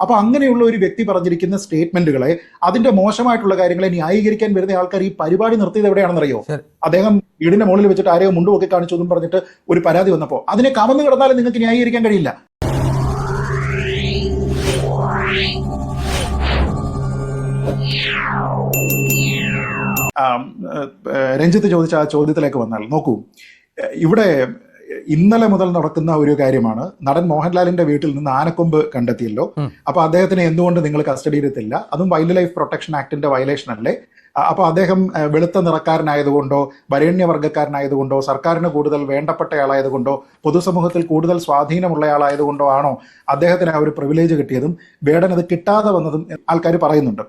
അപ്പൊ അങ്ങനെയുള്ള ഒരു വ്യക്തി പറഞ്ഞിരിക്കുന്ന സ്റ്റേറ്റ്മെന്റുകളെ അതിന്റെ മോശമായിട്ടുള്ള കാര്യങ്ങളെ ന്യായീകരിക്കാൻ വരുന്ന ആൾക്കാർ ഈ പരിപാടി നിർത്തിയത് എവിടെയാണെന്നറിയോ? അറിയോ അദ്ദേഹം വീടിന്റെ മുകളിൽ വെച്ചിട്ട് ആരെയോ മുണ്ടുമൊക്കെ കാണിച്ചു എന്നും പറഞ്ഞിട്ട് ഒരു പരാതി വന്നപ്പോൾ അതിനെ കമന്ന് കിടന്നാലും നിങ്ങൾക്ക് ന്യായീകരിക്കാൻ കഴിയില്ല. രഞ്ജിത്ത് ചോദിച്ച ആ ചോദ്യത്തിലേക്ക് വന്നാൽ നോക്കൂ ഇവിടെ ഇന്നലെ മുതൽ നടക്കുന്ന ഒരു കാര്യമാണ്. നടൻ മോഹൻലാലിന്റെ വീട്ടിൽ നിന്ന് ആനക്കൊമ്പ് കണ്ടെത്തിയല്ലോ. അപ്പൊ അദ്ദേഹത്തിന് എന്തുകൊണ്ട് നിങ്ങൾ കസ്റ്റഡിയിൽ എത്തില്ല അതും വൈൽഡ് ലൈഫ് പ്രൊട്ടക്ഷൻ ആക്ടിന്റെ വയലേഷൻ അല്ലേ? അപ്പൊ അദ്ദേഹം വെളുത്ത നിറക്കാരനായതുകൊണ്ടോ വരേണ്യവർഗക്കാരനായതുകൊണ്ടോ സർക്കാരിന് കൂടുതൽ വേണ്ടപ്പെട്ടയാളായതുകൊണ്ടോ പൊതുസമൂഹത്തിൽ കൂടുതൽ സ്വാധീനമുള്ളയാളായതുകൊണ്ടോ ആണോ അദ്ദേഹത്തിന് ആ ഒരു പ്രിവിലേജ് കിട്ടിയതും വേടൻ അത് കിട്ടാതെ വന്നതും ആൾക്കാർ പറയുന്നുണ്ട്.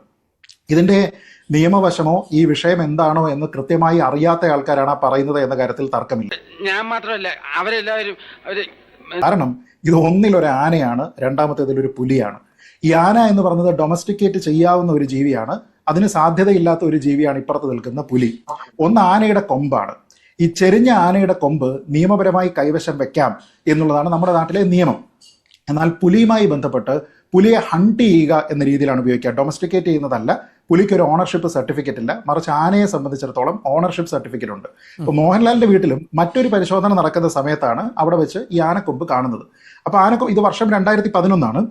ഇതിന്റെ നിയമവശമോ ഈ വിഷയം എന്താണോ എന്ന് കൃത്യമായി അറിയാത്ത ആൾക്കാരാണ് പറയുന്നത് എന്ന കാര്യത്തിൽ തർക്കമില്ല. ഞാൻ മാത്രമല്ല അവരെല്ലാവരും കാരണം ഇത് ഒന്നിലൊരു ആനയാണ് രണ്ടാമത്തേതിൽ ഒരു പുലിയാണ്. ഈ ആന എന്ന് പറയുന്നത് ഡൊമസ്റ്റിക്കേറ്റ് ചെയ്യാവുന്ന ഒരു ജീവിയാണ് അതിന് സാധ്യതയില്ലാത്ത ഒരു ജീവിയാണ് ഇപ്പുറത്ത് നിൽക്കുന്ന പുലി. ഒന്ന് ആനയുടെ കൊമ്പാണ്. ഈ ചെരിഞ്ഞ ആനയുടെ കൊമ്പ് നിയമപരമായി കൈവശം വെക്കാം എന്നുള്ളതാണ് നമ്മുടെ നാട്ടിലെ നിയമം. എന്നാൽ പുലിയുമായി ബന്ധപ്പെട്ട് പുലിയെ ഹണ്ട് ചെയ്യുക എന്ന രീതിയിലാണ് ഉപയോഗിക്കുക. ഡൊമസ്റ്റിക്കേറ്റ് ചെയ്യുന്നതല്ല പുലിക്ക് ഒരു ഓണർഷിപ്പ് സർട്ടിഫിക്കറ്റ് ഇല്ല. മറിച്ച് ആനയെ സംബന്ധിച്ചിടത്തോളം ഓണർഷിപ്പ് സർട്ടിഫിക്കറ്റ് ഉണ്ട്. അപ്പോൾ മോഹൻലാലിന്റെ വീട്ടിലും മറ്റൊരു പരിശോധന നടക്കുന്ന സമയത്താണ് അവിടെ വെച്ച് ഈ ആനക്കൊമ്പ് കാണുന്നത്. അപ്പൊ ആനക്കൊമ്പ് ഇത് വർഷം രണ്ടായിരത്തി പതിനൊന്നാണ്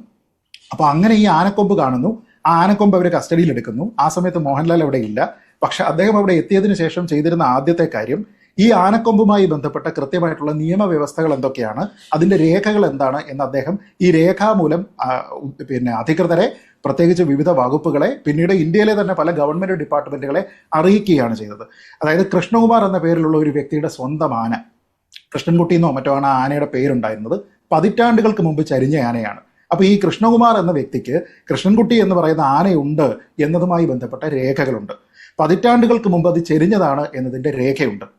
അപ്പൊ അങ്ങനെ ഈ ആനക്കൊമ്പ് കാണുന്നു. ആ ആനക്കൊമ്പ് അവർ കസ്റ്റഡിയിൽ എടുക്കുന്നു ആ സമയത്ത് മോഹൻലാൽ അവിടെ ഇല്ല. പക്ഷെ അദ്ദേഹം അവിടെ എത്തിയതിനു ശേഷം ചെയ്തിരുന്ന ആദ്യത്തെ കാര്യം ഈ ആനക്കൊമ്പുമായി ബന്ധപ്പെട്ട കൃത്യമായിട്ടുള്ള നിയമവ്യവസ്ഥകൾ എന്തൊക്കെയാണ്? അതിന്റെ രേഖകൾ എന്താണ്? എന്ന് അദ്ദേഹം ഈ രേഖാമൂലം പിന്നെ അധികൃതരെ പ്രത്യേകിച്ച് വിവിധ വകുപ്പുകളെ പിന്നീട് ഇന്ത്യയിലെ തന്നെ പല ഗവൺമെന്റ് ഡിപ്പാർട്ട്മെന്റുകളെ അറിയിക്കുകയാണ് ചെയ്തത്. അതായത് കൃഷ്ണകുമാർ എന്ന പേരിലുള്ള ഒരു വ്യക്തിയുടെ സ്വന്തം ആന കൃഷ്ണൻകുട്ടി എന്നോ മറ്റോ ആണ് ആനയുടെ പേരുണ്ടായിരുന്നത്. പതിറ്റാണ്ടുകൾക്ക് മുമ്പ് ചരിഞ്ഞ ആനയാണ്. അപ്പൊ ഈ കൃഷ്ണകുമാർ എന്ന വ്യക്തിക്ക് കൃഷ്ണൻകുട്ടി എന്ന് പറയുന്ന ആനയുണ്ട് എന്നതുമായി ബന്ധപ്പെട്ട രേഖകളുണ്ട്. പതിറ്റാണ്ടുകൾക്ക് മുമ്പ് അത് ചെരിഞ്ഞതാണ് എന്നതിന്റെ രേഖയുണ്ട്.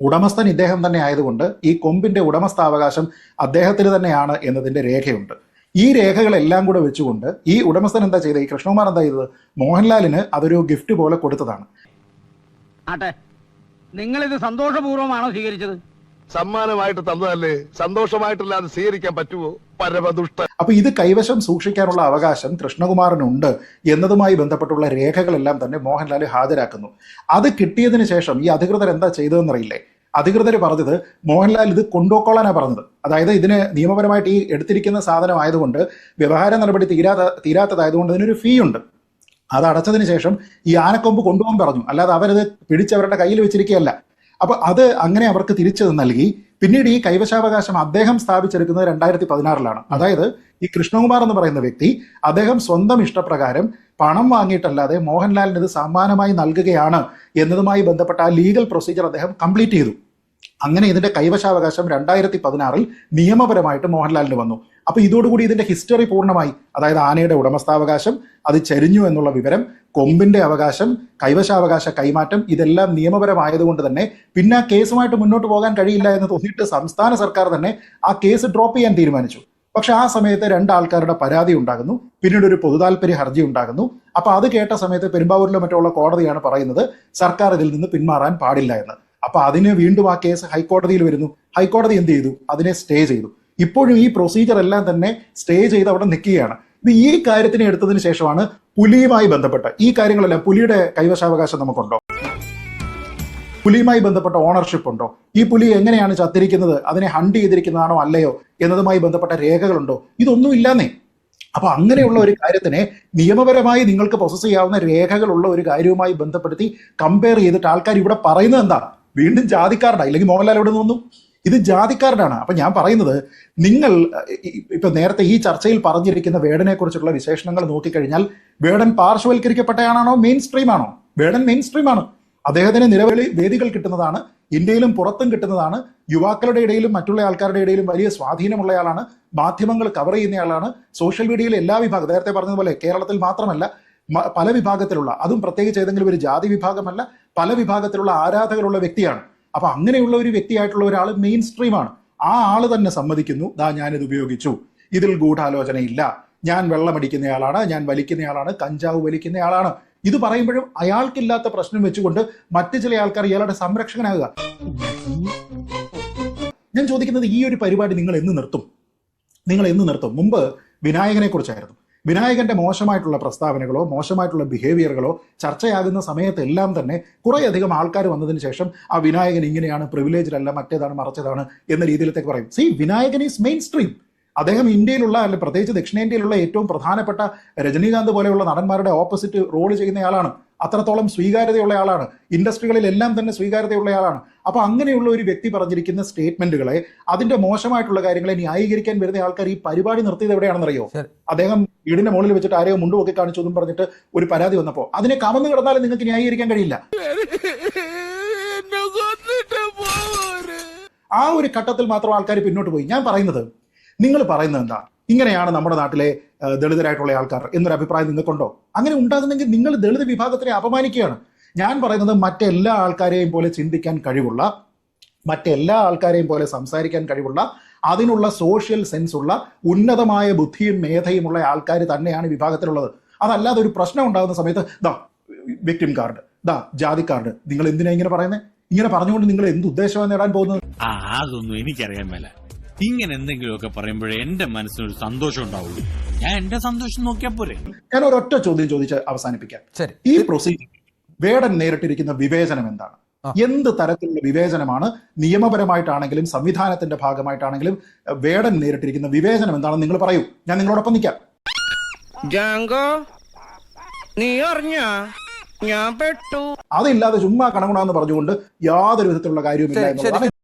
ഉടമസ്ഥൻ ഇദ്ദേഹം തന്നെ ആയതുകൊണ്ട് ഈ കൊമ്പിന്റെ ഉടമസ്ഥാവകാശം അദ്ദേഹത്തിന് തന്നെയാണ് എന്നതിന്റെ രേഖയുണ്ട്. ഈ രേഖകളെല്ലാം കൂടെ വെച്ചുകൊണ്ട് ഈ ഉടമസ്ഥൻ എന്താ ചെയ്തത്? ഈ കൃഷ്ണകുമാർ എന്താ ചെയ്തത്? മോഹൻലാലിന് അതൊരു ഗിഫ്റ്റ് പോലെ കൊടുത്തതാണ്. ആട്ടെ ഇത് സന്തോഷപൂർവമാണോ സ്വീകരിച്ചത്? സമ്മാനമായിട്ട് തന്നതല്ലേ? സന്തോഷമായിട്ടല്ലാതെ സ്വീകരിക്കാൻ പറ്റുമോ പരമദുഷ്ട അപ്പൊ ഇത് കൈവശം സൂക്ഷിക്കാനുള്ള അവകാശം കൃഷ്ണകുമാറിനുണ്ട് എന്നതുമായി ബന്ധപ്പെട്ടുള്ള രേഖകളെല്ലാം തന്നെ മോഹൻലാൽ ഹാജരാക്കുന്നു. അത് കിട്ടിയതിന് ശേഷം ഈ അധികൃതർ എന്താ ചെയ്തതെന്നറിയില്ലേ? അധികൃതർ പറഞ്ഞത് മോഹൻലാൽ ഇത് കൊണ്ടുപോക്കോളാനാ പറഞ്ഞത്. അതായത് ഇതിന് നിയമപരമായിട്ട് ഈ എടുത്തിരിക്കുന്ന സാധനം ആയതുകൊണ്ട് വ്യവഹാര നടപടി തീരാത്ത തീരാത്തതായതുകൊണ്ട് ഇതിനൊരു ഫീ ഉണ്ട്. അത് അടച്ചതിന് ശേഷം ഈ ആനക്കൊമ്പ് കൊണ്ടുപോകാൻ പറഞ്ഞു. അല്ലാതെ അവരത് പിടിച്ചവരുടെ കയ്യിൽ വെച്ചിരിക്കുകയല്ല. അപ്പൊ അത് അങ്ങനെ അവർക്ക് തിരിച്ചു നൽകി. പിന്നീട് ഈ കൈവശാവകാശം അദ്ദേഹം സ്ഥാപിച്ചെടുക്കുന്നത് രണ്ടായിരത്തി പതിനാറിലാണ് അതായത് ഈ കൃഷ്ണകുമാർ എന്ന് പറയുന്ന വ്യക്തി അദ്ദേഹം സ്വന്തം ഇഷ്ടപ്രകാരം പണം വാങ്ങിയിട്ടല്ലാതെ മോഹൻലാലിന് ഇത് സമ്മാനമായി നൽകുകയാണ് എന്നതുമായി ബന്ധപ്പെട്ട ആ ലീഗൽ പ്രൊസീജിയർ അദ്ദേഹം കംപ്ലീറ്റ് ചെയ്തു. അങ്ങനെ ഇതിന്റെ കൈവശാവകാശം രണ്ടായിരത്തി പതിനാറിൽ നിയമപരമായിട്ട് മോഹൻലാലിന് വന്നു. അപ്പൊ ഇതോടുകൂടി ഇതിന്റെ ഹിസ്റ്ററി പൂർണമായി അതായത് ആനയുടെ ഉടമസ്ഥാവകാശം അത് ചരിഞ്ഞു എന്നുള്ള വിവരം കൊമ്പിന്റെ അവകാശം കൈവശാവകാശ കൈമാറ്റം ഇതെല്ലാം നിയമപരമായതുകൊണ്ട് തന്നെ പിന്നെ ആ കേസുമായിട്ട് മുന്നോട്ട് പോകാൻ കഴിയില്ല എന്ന് തോന്നിയിട്ട് സംസ്ഥാന സർക്കാർ തന്നെ ആ കേസ് ഡ്രോപ്പ് ചെയ്യാൻ തീരുമാനിച്ചു. പക്ഷെ ആ സമയത്ത് രണ്ടാൾക്കാരുടെ പരാതി ഉണ്ടാകുന്നു പിന്നീട് ഒരു പൊതുതാൽപര്യ ഹർജി ഉണ്ടാകുന്നു. അപ്പൊ അത് കേട്ട സമയത്ത് പെരുമ്പാവൂരിലോ മറ്റുള്ള കോടതിയാണ് പറയുന്നത് സർക്കാർ ഇതിൽ നിന്ന് പിന്മാറാൻ പാടില്ല എന്ന്. അപ്പൊ അതിന് വീണ്ടും ആ കേസ് ഹൈക്കോടതിയിൽ വരുന്നു. ഹൈക്കോടതി എന്ത് ചെയ്തു? അതിനെ സ്റ്റേ ചെയ്തു. ഇപ്പോഴും ഈ പ്രൊസീജിയർ എല്ലാം തന്നെ സ്റ്റേ ചെയ്ത് അവിടെ നിൽക്കുകയാണ്. ഇത് ഈ കാര്യത്തിന് എടുത്തതിന് ശേഷമാണ് പുലിയുമായി ബന്ധപ്പെട്ട ഈ കാര്യങ്ങളെല്ലാം പുലിയുടെ കൈവശാവകാശം നമുക്കുണ്ടോ? പുലിയുമായി ബന്ധപ്പെട്ട ഓണർഷിപ്പ് ഉണ്ടോ? ഈ പുലി എങ്ങനെയാണ് ചത്തിരിക്കുന്നത്? അതിനെ ഹണ്ട് ചെയ്തിരിക്കുന്നതാണോ അല്ലയോ? എന്നതുമായി ബന്ധപ്പെട്ട രേഖകളുണ്ടോ? ഇതൊന്നും ഇല്ലാന്നേ. അപ്പൊ അങ്ങനെയുള്ള ഒരു കാര്യത്തിനെ നിയമപരമായി നിങ്ങൾക്ക് പ്രൊസസ് ചെയ്യാവുന്ന രേഖകളുള്ള ഒരു കാര്യവുമായി ബന്ധപ്പെടുത്തി കമ്പയർ ചെയ്തിട്ട് ആൾക്കാർ ഇവിടെ പറയുന്നത് എന്താ വീണ്ടും ജാതിക്കാരുടെ ഇല്ലെങ്കിൽ മോഹൻലാൽ എവിടെ നിന്ന് വന്നു? ഇത് ജാതിക്കാരനാണ്. അപ്പൊ ഞാൻ പറയുന്നത് നിങ്ങൾ ഇപ്പൊ നേരത്തെ ഈ ചർച്ചയിൽ പറഞ്ഞിരിക്കുന്ന വേടനെ കുറിച്ചുള്ള വിശേഷണങ്ങൾ നോക്കിക്കഴിഞ്ഞാൽ വേടൻ പാർശ്വവൽക്കരിക്കപ്പെട്ടയാണോ മെയിൻ സ്ട്രീം ആണോ? വേടൻ മെയിൻ സ്ട്രീം ആണ്. അദ്ദേഹത്തിന് നിരവധി വേദികൾ കിട്ടുന്നതാണ് ഇന്ത്യയിലും പുറത്തും കിട്ടുന്നതാണ് യുവാക്കളുടെ ഇടയിലും മറ്റുള്ള ആൾക്കാരുടെ ഇടയിലും വലിയ സ്വാധീനമുള്ളയാളാണ് മാധ്യമങ്ങൾ കവർ ചെയ്യുന്നയാളാണ് സോഷ്യൽ മീഡിയയിൽ എല്ലാ വിഭാഗം നേരത്തെ പറഞ്ഞതുപോലെ കേരളത്തിൽ മാത്രമല്ല പല വിഭാഗത്തിലുള്ള അതും പ്രത്യേകിച്ച് ഏതെങ്കിലും ഒരു ജാതി വിഭാഗമല്ല പല വിഭാഗത്തിലുള്ള ആരാധകരുള്ള വ്യക്തിയാണ്. അപ്പൊ അങ്ങനെയുള്ള ഒരു വ്യക്തിയായിട്ടുള്ള ഒരാൾ മെയിൻ സ്ട്രീമാണ് ആ ആൾ തന്നെ സമ്മതിക്കുന്നു. ദാ ഞാനിത് ഉപയോഗിച്ചു. ഇതിൽ ഗൂഢാലോചനയില്ല. ഞാൻ വെള്ളമടിക്കുന്നയാളാണ്. ഞാൻ വലിക്കുന്നയാളാണ്. കഞ്ചാവ് വലിക്കുന്നയാളാണ്. ഇത് പറയുമ്പോഴും അയാൾക്കില്ലാത്ത പ്രശ്നം വെച്ചുകൊണ്ട് മറ്റു ചില ആൾക്കാർ ഇയാളുടെ സംരക്ഷകനാകുക. ഞാൻ ചോദിക്കുന്നത് ഈ ഒരു പരിപാടി നിങ്ങൾ എന്ന് നിർത്തും? നിങ്ങൾ എന്ന് നിർത്തും? മുമ്പ് വിനായകനെ കുറിച്ചായിരുന്നു വിനായകന്റെ മോശമായിട്ടുള്ള പ്രസ്താവനകളോ മോശമായിട്ടുള്ള ബിഹേവിയറുകളോ ചർച്ചയാകുന്ന സമയത്തെല്ലാം തന്നെ കുറേയധികം ആൾക്കാർ വന്നതിന് ശേഷം ആ വിനായകൻ ഇങ്ങനെയാണ് പ്രിവിലേജ്ഡ് അല്ല മറ്റേതാണ് മറച്ചതാണ് എന്ന രീതിയിലത്തേക്ക് പറയും. C Vinayakan is mainstream അദ്ദേഹം ഇന്ത്യയിലുള്ള അല്ലെങ്കിൽ പ്രത്യേകിച്ച് ദക്ഷിണേന്ത്യയിലുള്ള ഏറ്റവും പ്രധാനപ്പെട്ട രജനീകാന്ത് പോലെയുള്ള നടന്മാരുടെ ഓപ്പോസിറ്റ് റോൾ ചെയ്യുന്നയാളാണ്. അത്രത്തോളം സ്വീകാര്യതയുള്ള ആളാണ്. ഇൻഡസ്ട്രികളിലെല്ലാം തന്നെ സ്വീകാര്യതയുള്ള ആളാണ്. അപ്പൊ അങ്ങനെയുള്ള ഒരു വ്യക്തി പറഞ്ഞിരിക്കുന്ന സ്റ്റേറ്റ്മെന്റുകളെ അതിന്റെ മോശമായിട്ടുള്ള കാര്യങ്ങളെ ന്യായീകരിക്കാൻ വരുന്ന ആൾക്കാർ ഈ പരിപാടി നിർത്തിയത് എവിടെയാണെന്നറിയോ? അറിയോ അദ്ദേഹം വീടിന്റെ മുകളിൽ വെച്ചിട്ട് ആരെയോ മുണ്ടുപൊക്കി കാണിച്ചു എന്നും പറഞ്ഞിട്ട് ഒരു പരാതി വന്നപ്പോൾ അതിനെ കവന്നു കിടന്നാലും നിങ്ങൾക്ക് ന്യായീകരിക്കാൻ കഴിയില്ല. ആ ഒരു ഘട്ടത്തിൽ മാത്രം ആൾക്കാർ പിന്നോട്ട് പോയി. ഞാൻ പറയുന്നത് നിങ്ങൾ പറയുന്നത് എന്താ? ഇങ്ങനെയാണ് നമ്മുടെ നാട്ടിലെ ദളിതരായിട്ടുള്ള ആൾക്കാർ എന്നൊരു അഭിപ്രായം നിങ്ങൾക്കുണ്ടോ? അങ്ങനെ ഉണ്ടാകുന്നെങ്കിൽ നിങ്ങൾ ദളിത് വിഭാഗത്തിനെ അപമാനിക്കുകയാണ്. ഞാൻ പറയുന്നത് മറ്റെല്ലാ ആൾക്കാരെയും പോലെ ചിന്തിക്കാൻ കഴിവുള്ള മറ്റെല്ലാ ആൾക്കാരെയും പോലെ സംസാരിക്കാൻ കഴിവുള്ള അതിനുള്ള സോഷ്യൽ സെൻസ് ഉള്ള ഉന്നതമായ ബുദ്ധിയും മേധയുമുള്ള ആൾക്കാർ തന്നെയാണ് വിഭാഗത്തിലുള്ളത്. അതല്ലാതെ ഒരു പ്രശ്നം ഉണ്ടാകുന്ന സമയത്ത് ദാ വിക്ടിം കാർഡ് ദാ ജാതി കാർഡ് നിങ്ങൾ എന്തിനാ ഇങ്ങനെ പറയുന്നത് ഇങ്ങനെ പറഞ്ഞുകൊണ്ട് നിങ്ങൾ എന്ത് ഉദ്ദേശമാണ് നേടാൻ പോകുന്നത്? അതൊന്നും എനിക്കറിയാൻ മേല. ഇങ്ങനെ എന്തെങ്കിലുമൊക്കെ പറയുമ്പോഴേ എന്റെ മനസ്സിനൊരു സന്തോഷം ഉണ്ടാവുള്ളൂ. ഞാൻ എന്റെ സന്തോഷം നോക്കിയാൽ പോരെ. ഞാൻ ഒരൊറ്റ ചോദ്യം ചോദിച്ച് അവസാനിപ്പിക്കാം. ശരി. ഈ പ്രൊസീജിയർ വേടൻ നേരിട്ടിരിക്കുന്ന വിവേചനം എന്താണ്? എന്ത് തരത്തിലുള്ള വിവേചനമാണ്? നിയമപരമായിട്ടാണെങ്കിലും സംവിധാനത്തിന്റെ ഭാഗമായിട്ടാണെങ്കിലും വേടൻ നേരിട്ടിരിക്കുന്ന വിവേചനം എന്താണെന്ന് നിങ്ങൾ പറയൂ. ഞാൻ നിങ്ങളോടൊപ്പം നിൽക്കാം. ജാങ്കോ നീ അറിഞ്ഞാ? ഞാൻ പെട്ടു. അതില്ലാതെ ചുമ്മാ കണങ്ങണമെന്ന് പറഞ്ഞുകൊണ്ട് യാതൊരു വിധത്തിലുള്ള കാര്യവുമില്ല